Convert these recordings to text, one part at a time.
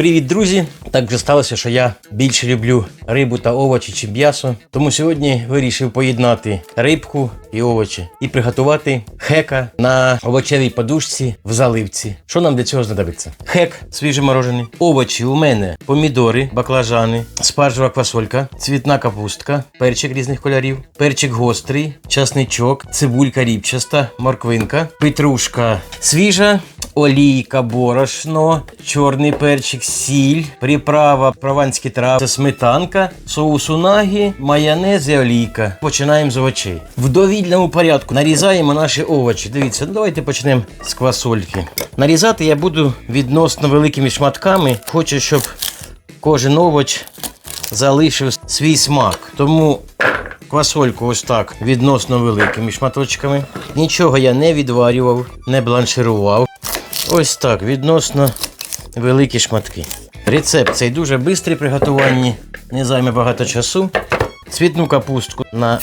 Привіт, друзі! Так вже сталося, що я більше люблю рибу та овочі чи м'ясо. Тому сьогодні вирішив поєднати рибку і овочі і приготувати хека на овочевій подушці в заливці. Що нам для цього знадобиться? Хек свіжоморожений. Овочі у мене помідори, баклажани, спаржева квасолька, цвітна капустка, перчик різних кольорів, перчик гострий, часничок, цибулька ріпчаста, морквинка, петрушка свіжа, олійка, борошно, чорний перчик, сіль, приправа, прованські трави, сметанка, соус унагі, майонез і олійка. Починаємо з овочей. В довільному порядку нарізаємо наші овочі. Дивіться, давайте почнемо з квасольки. Нарізати я буду відносно великими шматками. Хочу, щоб кожен овоч залишив свій смак. Тому квасольку ось так відносно великими шматочками. Нічого я не відварював, не бланширував. Ось так, відносно великі шматки. Рецепт цей дуже швидкий приготуванні, не займе багато часу. Цвітну капустку на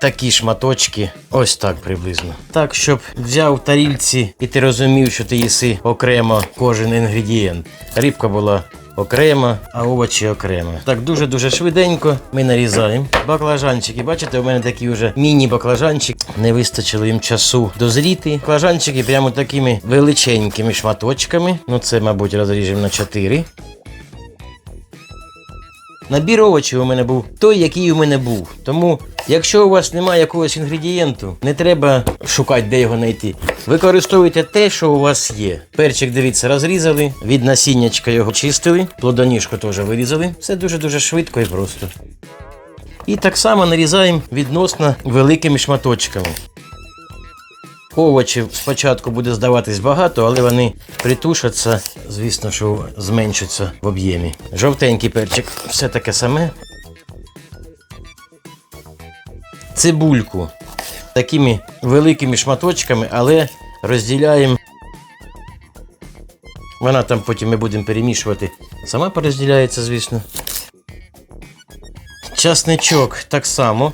такі шматочки, ось так приблизно. Так, щоб взяв тарілці і ти розумів, що ти їси окремо кожен інгредієнт. Рибка була окремо, а овочі окремо. Так дуже-дуже швиденько ми нарізаємо. Баклажанчики, бачите, у мене такі вже міні-баклажанчики. Не вистачило їм часу дозріти. Баклажанчики прямо такими величенькими шматочками. Ну це, мабуть, розріжемо на 4. Набір овочів у мене був той, який у мене був. Тому, якщо у вас немає якогось інгредієнту, не треба шукати, де його знайти. Використовуйте те, що у вас є. Перчик, дивіться, розрізали, від насіннячка його чистили, плодоніжку теж вирізали. Все дуже-дуже швидко і просто. І так само нарізаємо відносно великими шматочками. Овочів спочатку буде здаватись багато, але вони притушаться, звісно, що зменшаться в об'ємі. Жовтенький перчик все таке саме. Цибульку такими великими шматочками, але розділяємо. Вона там потім ми будемо перемішувати. Сама порозділяється, звісно. Часничок так само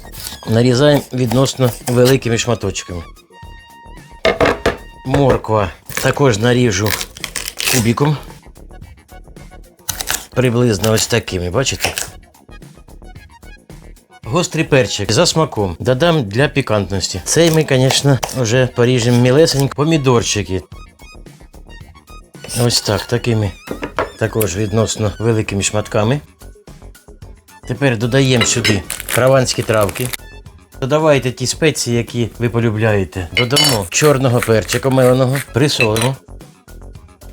нарізаємо відносно великими шматочками. Морква також наріжу кубиком. Приблизно ось такими, бачите? Гострий перчик за смаком. Додам для пікантності. Цей ми, звісно, вже поріжемо мілесенько. Помідорчики. Ось так, такими також відносно великими шматками. Тепер додаємо сюди прованські травки. Додавайте ті спеції, які ви полюбляєте. Додамо чорного перчика меленого, присолимо.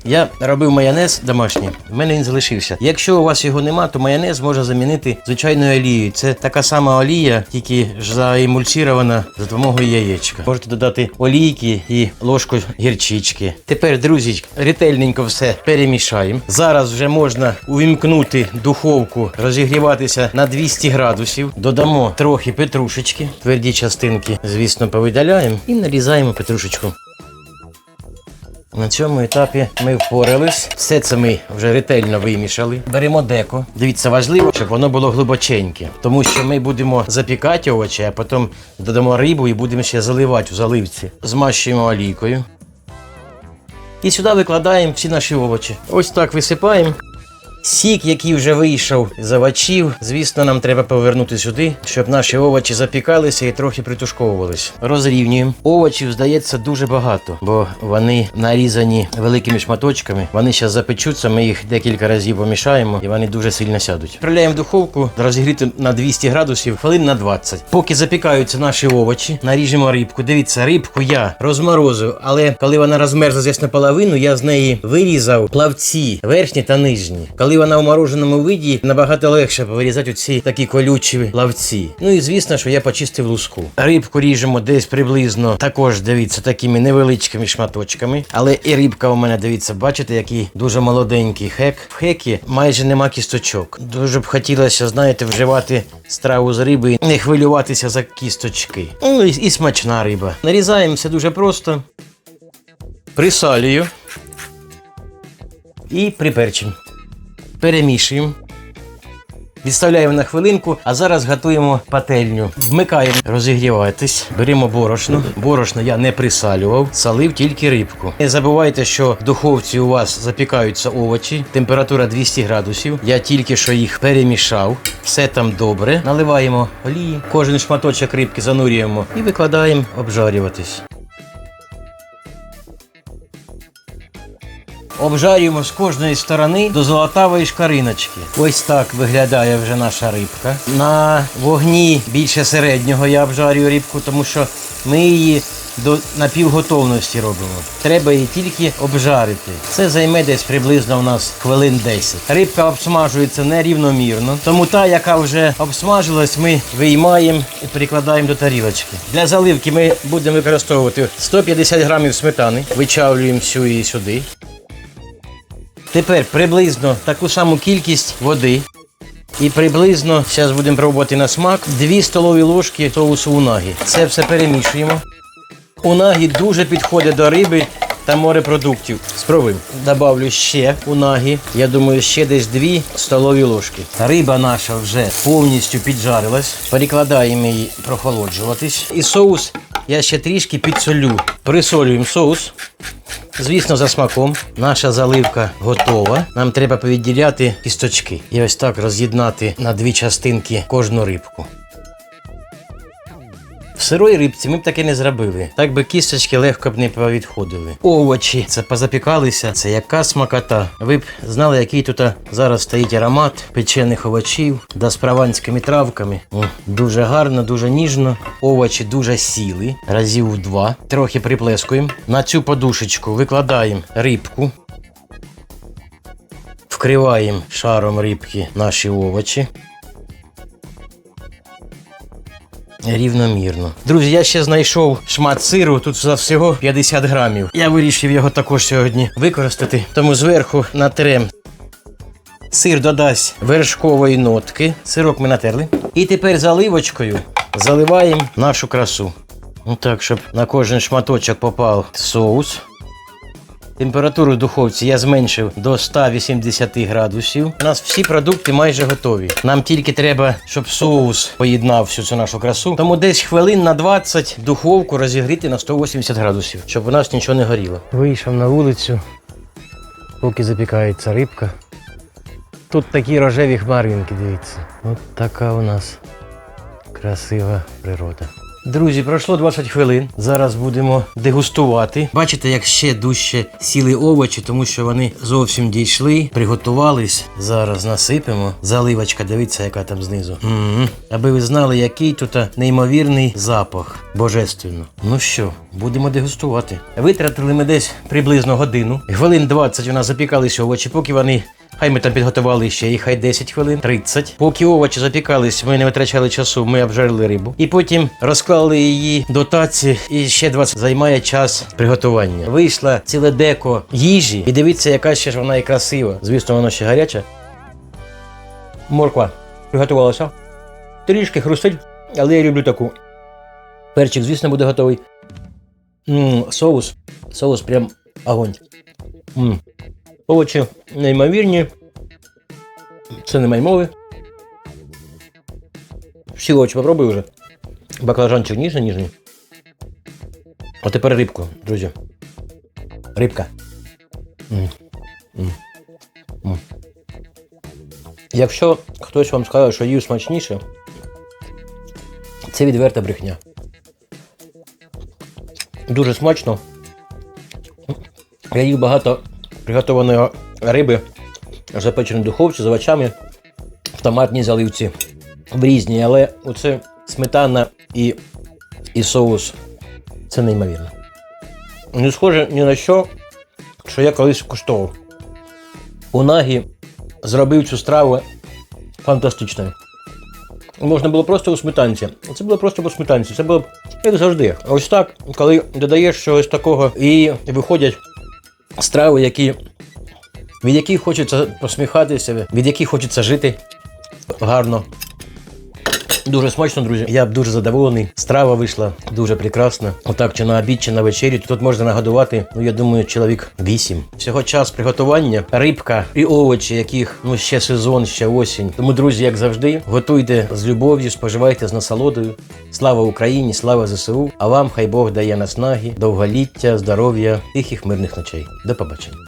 Я робив майонез домашній, в мене він залишився. Якщо у вас його нема, то майонез можна замінити звичайною олією. Це така сама олія, тільки заемульсірована за допомогою яєчка. Можете додати олійки і ложку гірчички. Тепер, друзі, ретельненько все перемішаємо. Зараз вже можна увімкнути духовку, розігріватися на 200 градусів. Додамо трохи петрушечки, тверді частинки, звісно, повидаляємо і нарізаємо петрушечку. На цьому етапі ми впорались. Все це ми вже ретельно вимішали. Беремо деко. Дивіться, важливо, щоб воно було глибоченьке, тому що ми будемо запікати овочі, а потім додамо рибу і будемо ще заливати в заливці. Змащуємо олійкою. І сюди викладаємо всі наші овочі. Ось так висипаємо. Сік, який вже вийшов з овочів, звісно, нам треба повернути сюди, щоб наші овочі запікалися і трохи притушковувалися. Розрівнюємо. Овочів, здається, дуже багато, бо вони нарізані великими шматочками. Вони зараз запечуться, ми їх декілька разів помішаємо і вони дуже сильно сядуть. Відправляємо в духовку, розігріти на 200 градусів, хвилин на 20. Поки запікаються наші овочі, наріжемо рибку. Дивіться, рибку я розморозив, але коли вона розмерзла десь наполовину, я з неї вирізав плавці верхні та нижні. Коли вона у мороженому виді, набагато легше вирізати оці такі колючі плавці. Ну і звісно, що я почистив луску. Рибку ріжемо десь приблизно також, дивіться, такими невеличкими шматочками. Але і рибка у мене, дивіться, бачите, який дуже молоденький хек. В хекі майже нема кісточок. Дуже б хотілося, знаєте, вживати страву з риби, не хвилюватися за кісточки. Ну і, і смачна риба. Нарізаємо все дуже просто. Присалюю. І приперчимо. Перемішуємо. Відставляємо на хвилинку, а зараз готуємо пательню. Вмикаємо розігріватись, беремо борошно. Борошно я не присалював, салив тільки рибку. Не забувайте, що в духовці у вас запікаються овочі, температура 200 градусів. Я тільки що їх перемішав, все там добре. Наливаємо олії, кожен шматочок рибки занурюємо і викладаємо обжарюватись. Обжарюємо з кожної сторони до золотавої шкариночки. Ось так виглядає вже наша рибка. На вогні більше середнього я обжарюю рибку, тому що ми її до напівготовності робимо. Треба її тільки обжарити. Це займе десь приблизно у нас хвилин 10. Рибка обсмажується нерівномірно, тому та, яка вже обсмажилась, ми виймаємо і перекладаємо до тарілочки. Для заливки ми будемо використовувати 150 грамів сметани, вичавлюємо всю її сюди. Тепер приблизно таку саму кількість води. І приблизно, зараз будемо пробувати на смак, 2 столові ложки соусу унагі. Це все перемішуємо. Унагі дуже підходить до риби та морепродуктів. Спробуємо. Добавлю ще унагі. Я думаю, ще десь 2 столові ложки. Риба наша вже повністю піджарилась. Перекладаємо її прохолоджуватись. І соус я ще трішки підсолю. Присолюємо соус. Звісно, за смаком. Наша заливка готова. Нам треба повідділяти кісточки. І ось так роз'єднати на дві частинки кожну рибку. В сирої рибці ми б таке не зробили. Так би кісточки легко б не повідходили. Овочі це позапікалися, це яка смакота. Ви б знали, який тут зараз стоїть аромат печених овочів да з прованськими травками. О, дуже гарно, дуже ніжно. Овочі дуже сіли, разів два. Трохи приплескуємо. На цю подушечку викладаємо рибку. Вкриваємо шаром рибки наші овочі. Рівномірно. Друзі, я ще знайшов шмат сиру, тут всього 50 грамів. Я вирішив його також сьогодні використати, тому зверху натрем. Сир додасть вершкової нотки. Сирок ми натерли. І тепер заливочкою заливаємо нашу красу. Ну так, щоб на кожен шматочок попав соус. Температуру в духовці я зменшив до 180 градусів. У нас всі продукти майже готові. Нам тільки треба, щоб соус поєднав всю цю нашу красу. Тому десь хвилин на 20 духовку розігріти на 180 градусів, щоб у нас нічого не горіло. Вийшов на вулицю, поки запікається рибка. Тут такі рожеві хмаринки, дивіться. От така у нас красива природа. Друзі, пройшло 20 хвилин. Зараз будемо дегустувати. Бачите, як ще дужче сіли овочі, тому що вони зовсім дійшли, приготувались. Зараз насипемо. Заливочка, дивіться, яка там знизу. м Аби ви знали, який тут неймовірний запах. Божественно. Ну що, будемо дегустувати. Витратили ми десь приблизно годину. Хвилин 20 у нас запікалися овочі, поки вони Хай ми там підготували ще їх, хай 10 хвилин, 30. Поки овочі запікались, ми не витрачали часу, ми обжарили рибу. І потім розклали її до таці, і ще 20 займає час приготування. Вийшла ціле деко їжі, і дивіться, яка ще ж вона і красива. Звісно, вона ще гаряча. Морква приготувалася. Трішки хрустить, але я люблю таку. Перчик, звісно, буде готовий. м соус. Соус прям огонь. м Овочі неймовірні. Це немає мови. Всі овочі попробуй вже. Баклажанчик ніжний, ніжний. А тепер рибку, друзі. Рибка. М. М. М. Якщо хтось вам скаже, що їв смачніше, це відверта брехня. Дуже смачно. Я їв багато приготованої риби в духовці з овочами в томатній заливці в різній, але оце сметана і, і соус це неймовірно. Не схоже ні на що, що я колись куштував. Унагі зробив цю страву фантастичною. Можна було просто у сметанці. Це було просто по сметанці. Це було як завжди. Ось так, коли додаєш чогось такого і виходять страви, які, від яких хочеться посміхатися, від яких хочеться жити гарно. Дуже смачно, друзі. Я дуже задоволений. Страва вийшла дуже прекрасна. Отак, чи на обід, чи на вечерю. Тут можна нагодувати, ну я думаю, чоловік вісім. Всього час приготування, рибка і овочі, яких ну ще сезон, ще осінь. Тому, друзі, як завжди, готуйте з любов'ю, споживайте з насолодою. Слава Україні, слава ЗСУ. А вам хай Бог дає наснаги, довголіття, здоров'я, тихих мирних ночей. До побачення.